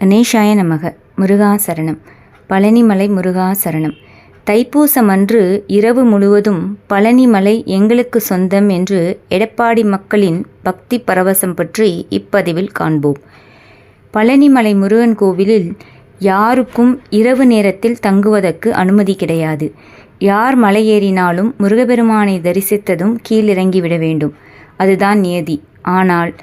கணேஷாய நமக. முருகா சரணம். பழனிமலை முருகா சரணம். தைப்பூசம் அன்று இரவு முழுவதும் பழனிமலை எங்களுக்கு சொந்தம் என்று எடப்பாடி மக்களின் பக்தி பரவசம் பற்றி இப்பதிவில் காண்போம். பழனிமலை முருகன் கோவிலில் யாருக்கும் இரவு நேரத்தில் தங்குவதற்கு அனுமதி கிடையாது. யார் மலை ஏறினாலும் முருகபெருமானை தரிசித்ததும் கீழிறங்கிவிட வேண்டும். அதுதான் நியதி. ஆனால்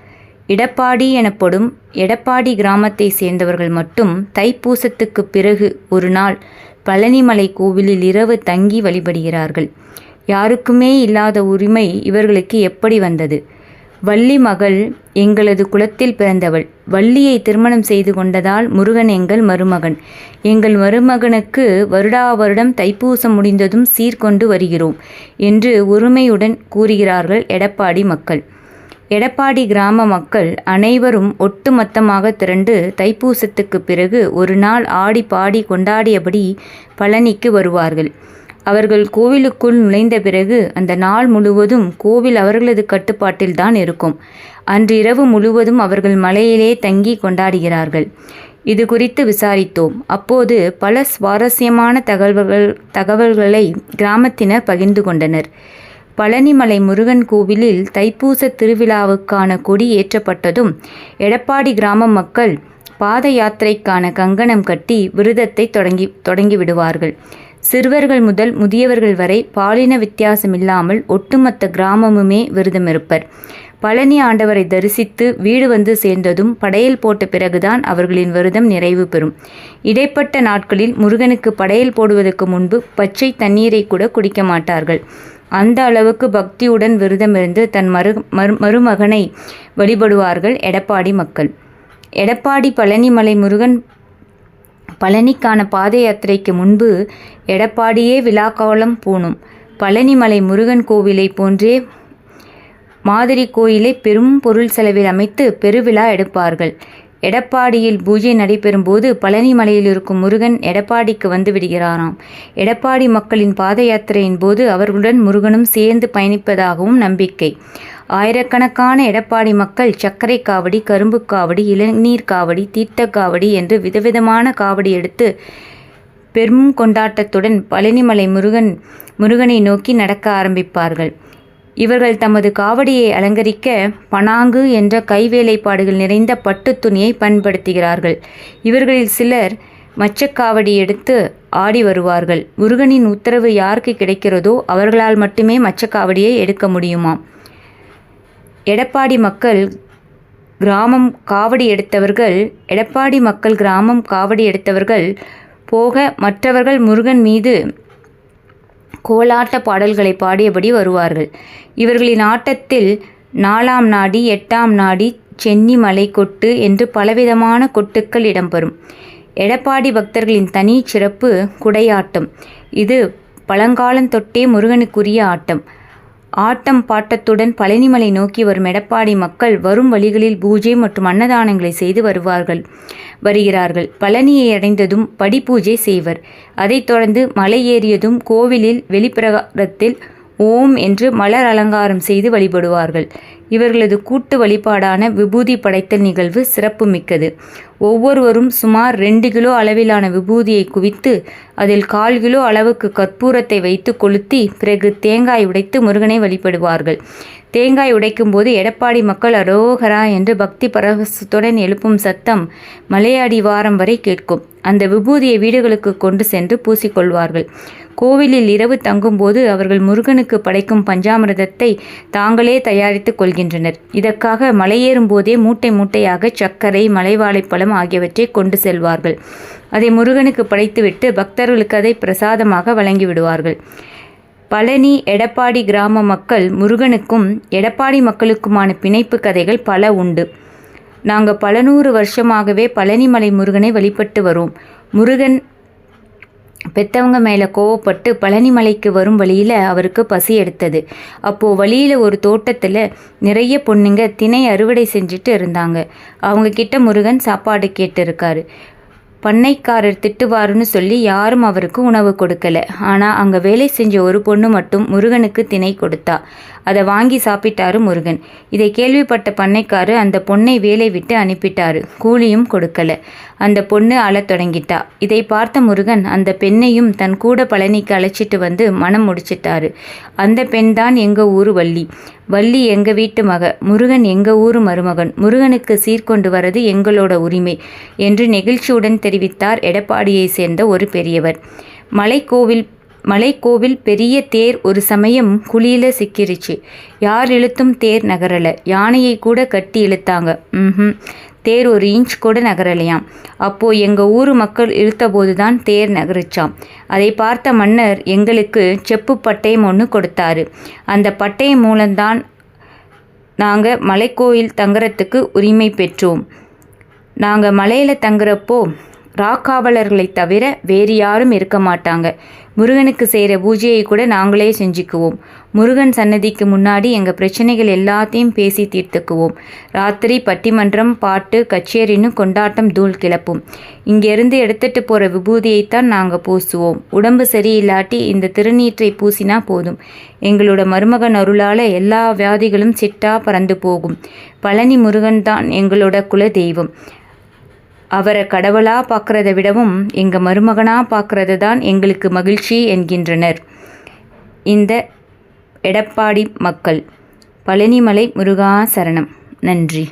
இடப்பாடி எனப்படும் எடப்பாடி கிராமத்தை சேர்ந்தவர்கள் மட்டும் தைப்பூசத்துக்கு பிறகு ஒரு நாள் பழனிமலை கோவிலில் இரவு தங்கி வழிபடுகிறார்கள். யாருக்குமே இல்லாத உரிமை இவர்களுக்கு எப்படி வந்தது? வள்ளி மகள் எங்களது குலத்தில் பிறந்தவள். வள்ளியை திருமணம் செய்து கொண்டதால் முருகன் எங்கள் மருமகன். எங்கள் மருமகனுக்கு வருடா வருடம் தைப்பூசம் முடிந்ததும் சீர்கொண்டு வருகிறோம் என்று உரிமையுடன் கூறுகிறார்கள் எடப்பாடி மக்கள். எடப்பாடி கிராம மக்கள் அனைவரும் ஒட்டுமொத்தமாக திரண்டு தைப்பூசத்துக்கு பிறகு ஒரு நாள் ஆடி பாடி கொண்டாடியபடி பழனிக்கு வருவார்கள். அவர்கள் கோவிலுக்குள் நுழைந்த பிறகு அந்த நாள் முழுவதும் கோவில் அவர்களது கட்டுப்பாட்டில்தான் இருக்கும். அன்று இரவு முழுவதும் அவர்கள் மலையிலே தங்கி கொண்டாடுகிறார்கள். இது குறித்து விசாரித்தோம். அப்போது பல சுவாரஸ்யமான தகவல்கள் தகவல்களை கிராமத்தினர் பகிர்ந்து கொண்டனர். பழனிமலை முருகன் கோவிலில் தைப்பூச திருவிழாவுக்கான கொடி ஏற்றப்பட்டதும் எடப்பாடி கிராம மக்கள் பாத யாத்திரைக்கான கங்கணம் கட்டி விரதத்தை தொடங்கி தொடங்கி விடுவார்கள் சிறுவர்கள் முதல் முதியவர்கள் வரை பாலின வித்தியாசமில்லாமல் ஒட்டுமொத்த கிராமமுமே விரதமிருப்பர். பழனி ஆண்டவரை தரிசித்து வீடு வந்து சேர்ந்ததும் படையல் போட்ட பிறகுதான் அவர்களின் விரதம் நிறைவு பெறும். இடைப்பட்ட நாட்களில் முருகனுக்கு படையல் போடுவதற்கு முன்பு பச்சை தண்ணீரை கூட குடிக்க மாட்டார்கள். அந்த அளவுக்கு பக்தியுடன் விரதமிருந்து தன் மரு மரு மருமகனை வழிபடுவார்கள் எடப்பாடி மக்கள். எடப்பாடி பழனிமலை முருகன் பழனிக்கான பாத யாத்திரைக்கு முன்பு எடப்பாடியே விழாக்காலம் பூணும். பழனிமலை முருகன் கோவிலை போன்றே மாதிரி கோயிலை பெரும் பொருள் செலவில் அமைத்து பெருவிழா எடுப்பார்கள். எடப்பாடியில் பூஜை நடைபெறும் போது இருக்கும் முருகன் எடப்பாடிக்கு வந்து விடுகிறாராம். எடப்பாடி மக்களின் பாத யாத்திரையின் போது அவர்களுடன் முருகனும் சேர்ந்து பயணிப்பதாகவும் நம்பிக்கை. ஆயிரக்கணக்கான எடப்பாடி மக்கள் சர்க்கரை காவடி கரும்பு காவடி இளநீர் காவடி தீர்த்த காவடி என்று விதவிதமான காவடி எடுத்து பெரும் கொண்டாட்டத்துடன் பழனிமலை முருகன் முருகனை நோக்கி நடக்க ஆரம்பிப்பார்கள். இவர்கள் தமது காவடியை அலங்கரிக்க பனாங்கு என்ற கைவேலைப்பாடுகள் நிறைந்த பட்டு துணியை பயன்படுத்துகிறார்கள். இவர்களில் சிலர் மச்சக்காவடி எடுத்து ஆடி வருவார்கள். முருகனின் உத்தரவு யாருக்கு கிடைக்கிறதோ அவர்களால் மட்டுமே மச்சக்காவடியை எடுக்க முடியுமாம். எடப்பாடி மக்கள் கிராமம் காவடி எடுத்தவர்கள் எடப்பாடி மக்கள் கிராமம் காவடி எடுத்தவர்கள் போக மற்றவர்கள் முருகன் மீது கோலாட்ட பாடல்களை பாடியபடி வருவார்கள். இவர்களின் ஆட்டத்தில் நாலாம் நாடி எட்டாம் நாடி சென்னி மலை கொட்டு என்று பலவிதமான கொட்டுக்கள் இடம்பெறும். எடப்பாடி பக்தர்களின் தனி சிறப்பு குடையாட்டம். இது பழங்காலந்தொட்டே முருகனுக்குரிய ஆட்டம். ஆட்டம் பாட்டத்துடன் பழனிமலை நோக்கி வரும் எடப்பாடி மக்கள் வரும் வழிகளில் பூஜை மற்றும் அன்னதானங்களை செய்து வருவார்கள் வருகிறார்கள். பழனியை அடைந்ததும் படி பூஜை செய்வர். அதைத் தொடர்ந்து மலை ஏறியதும் கோவிலில் வெளிப்பிரகாரத்தில் ஓம் என்று மலர் அலங்காரம் செய்து வழிபடுவார்கள். இவர்களது கூட்டு வழிபாடான விபூதி படைத்தல் நிகழ்வு சிறப்புமிக்கது. ஒவ்வொருவரும் சுமார் ரெண்டு கிலோ அளவிலான விபூதியை குவித்து அதில் கால் கிலோ அளவுக்கு கற்பூரத்தை வைத்து கொளுத்தி பிறகு தேங்காய் உடைத்து முருகனை வழிபடுவார்கள். தேங்காய் உடைக்கும் போது எடப்பாடி மக்கள் அரோகரா என்று பக்தி பரவசத்துடன் எழுப்பும் சத்தம் மலையாடி வாரம் வரை கேட்கும். அந்த விபூதியை வீடுகளுக்கு கொண்டு சென்று பூசிக்கொள்வார்கள். கோவிலில் இரவு தங்கும்போது அவர்கள் முருகனுக்கு படைக்கும் பஞ்சாமிரதத்தை தாங்களே தயாரித்துக் செல்கின்றனர் இதற்காக மலையேறும் போதே மூட்டை மூட்டையாக சர்க்கரை மலைவாழைப்பழம் ஆகியவற்றை கொண்டு செல்வார்கள். அதை முருகனுக்கு படைத்துவிட்டு பக்தர்களுக்கு அதை பிரசாதமாக வழங்கிவிடுவார்கள். பழனி எடப்பாடி கிராம மக்கள் முருகனுக்கும் எடப்பாடி மக்களுக்குமான பிணைப்பு கதைகள் பல உண்டு. நாங்கள் பல நூறு வருஷமாகவே பழனிமலை முருகனை வழிபட்டு வரோம். முருகன் பெத்தவங்க மேலே கோவப்பட்டு பழனிமலைக்கு வரும் வழியில் அவருக்கு பசி எடுத்தது. அப்போது வழியில் ஒரு தோட்டத்தில் நிறைய பொண்ணுங்க திணை அறுவடை செஞ்சுட்டு இருந்தாங்க. அவங்க கிட்ட முருகன் சாப்பாடு கேட்டிருக்காரு. பண்ணைக்காரர் திட்டுவாருன்னு சொல்லி யாரும் அவருக்கு உணவு கொடுக்கல. ஆனால் அங்கே வேலை செஞ்ச ஒரு பொண்ணு மட்டும் முருகனுக்கு திணை கொடுத்தா. அதை வாங்கி சாப்பிட்டாரு முருகன். இதை கேள்விப்பட்ட பண்ணைக்காரர் அந்த பொண்ணை வேலை விட்டு அனுப்பிட்டாரு. கூலியும் கொடுக்கல. அந்த பொண்ணு அழத் தொடங்கிட்டா. இதை பார்த்த முருகன் அந்த பெண்ணையும் தன் கூட பழனிக்கு அழைச்சிட்டு வந்து மனம் முடிச்சிட்டாரு. அந்த பெண் தான் எங்க ஊரு வள்ளி. வள்ளி எங்க வீட்டு மக. முருகன் எங்க ஊரு மருமகன். முருகனுக்கு சீர்கொண்டு வரது எங்களோட உரிமை என்று நெகிழ்ச்சியுடன் தெரிவித்தார் எடப்பாடியை சேர்ந்த ஒரு பெரியவர். மலைக்கோவில் மலைக்கோவில் பெரிய தேர் ஒரு சமயம் குழியில சிக்கிருச்சு. யார் இழுத்தும் தேர் நகரல. யானையை கூட கட்டி இழுத்தாங்க. ம் தேர் ஒரு இன்ச் கூட நகரலையாம். அப்போ எங்க ஊர் மக்கள் இழுத்தபோது தான் தேர் நகருச்சாம். அதை பார்த்த மன்னர் எங்களுக்கு செப்பு பட்டயம் ஒன்று கொடுத்தாரு. அந்த பட்டயம் மூலம்தான் நாங்கள் மலைக்கோயில் தங்குறதுக்கு உரிமை பெற்றோம். நாங்கள் மலையில் தங்குறப்போ ராக்காவலர்களை தவிர வேறு யாரும் இருக்க மாட்டாங்க. முருகனுக்கு செய்கிற பூஜையை கூட நாங்களே செஞ்சுக்குவோம். முருகன் சன்னதிக்கு முன்னாடி எங்கள் பிரச்சனைகள் எல்லாத்தையும் பேசி தீர்த்துக்குவோம். ராத்திரி பட்டிமன்றம் பாட்டு கச்சேரின்னு கொண்டாட்டம் தூள் கிளப்பும். இங்கேருந்து எடுத்துட்டு போகிற விபூதியைத்தான் நாங்கள் பூசுவோம். உடம்பு சரியில்லாட்டி இந்த திருநீற்றை பூசினா போதும். எங்களோட மருமகன் அருளால் எல்லா வியாதிகளும் சிட்டா பறந்து போகும். பழனி முருகன் தான் எங்களோட குல தெய்வம் அவரை கடவுளாக பார்க்குறத விடவும் எங்கள் மருமகனாக பார்க்குறது தான் எங்களுக்கு மகிழ்ச்சி என்கின்றனர். இந்த எடப்பாடி மக்கள் பழனிமலை முருகா சரணம். நன்றி.